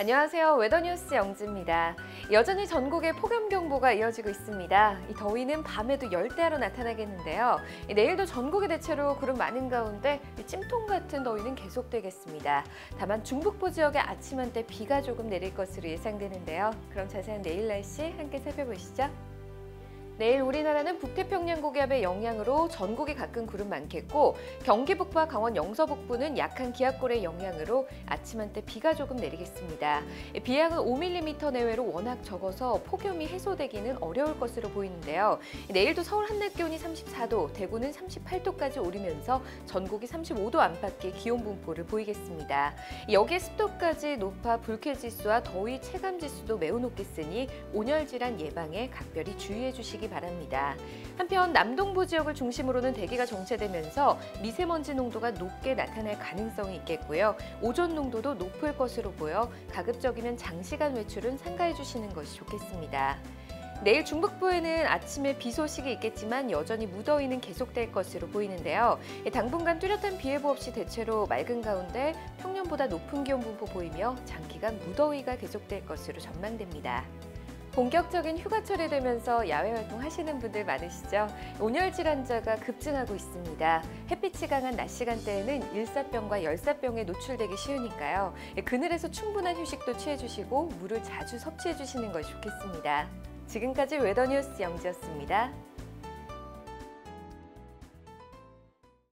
안녕하세요. 웨더뉴스 영지입니다. 여전히 전국에 폭염경보가 이어지고 있습니다. 이 더위는 밤에도 열대야로 나타나겠는데요. 이 내일도 전국에 대체로 구름 많은 가운데 이 찜통 같은 더위는 계속되겠습니다. 다만 중북부 지역에 아침 한때 비가 조금 내릴 것으로 예상되는데요. 그럼 자세한 내일 날씨 함께 살펴보시죠. 내일 우리나라는 북태평양 고기압의 영향으로 전국이 가끔 구름 많겠고 경기 북부와 강원 영서 북부는 약한 기압골의 영향으로 아침 한때 비가 조금 내리겠습니다. 비양은 5mm 내외로 워낙 적어서 폭염이 해소되기는 어려울 것으로 보이는데요. 내일도 서울 한낮 기온이 34도, 대구는 38도까지 오르면서 전국이 35도 안팎의 기온 분포를 보이겠습니다. 여기에 습도까지 높아 불쾌지수와 더위 체감지수도 매우 높겠으니 온열 질환 예방에 각별히 주의해 주시기 바랍니다. 한편 남동부 지역을 중심으로는 대기가 정체되면서 미세먼지 농도가 높게 나타날 가능성이 있겠고요. 오존 농도도 높을 것으로 보여 가급적이면 장시간 외출은 삼가해 주시는 것이 좋겠습니다. 내일 중북부에는 아침에 비 소식이 있겠지만 여전히 무더위는 계속될 것으로 보이는데요. 당분간 뚜렷한 비 예보 없이 대체로 맑은 가운데 평년보다 높은 기온 분포 보이며 장기간 무더위가 계속될 것으로 전망됩니다. 본격적인 휴가철이 되면서 야외 활동 하시는 분들 많으시죠? 온열 질환자가 급증하고 있습니다. 햇빛이 강한 낮 시간대에는 일사병과 열사병에 노출되기 쉬우니까요. 그늘에서 충분한 휴식도 취해주시고 물을 자주 섭취해 주시는 것이 좋겠습니다. 지금까지 웨더뉴스 영지였습니다.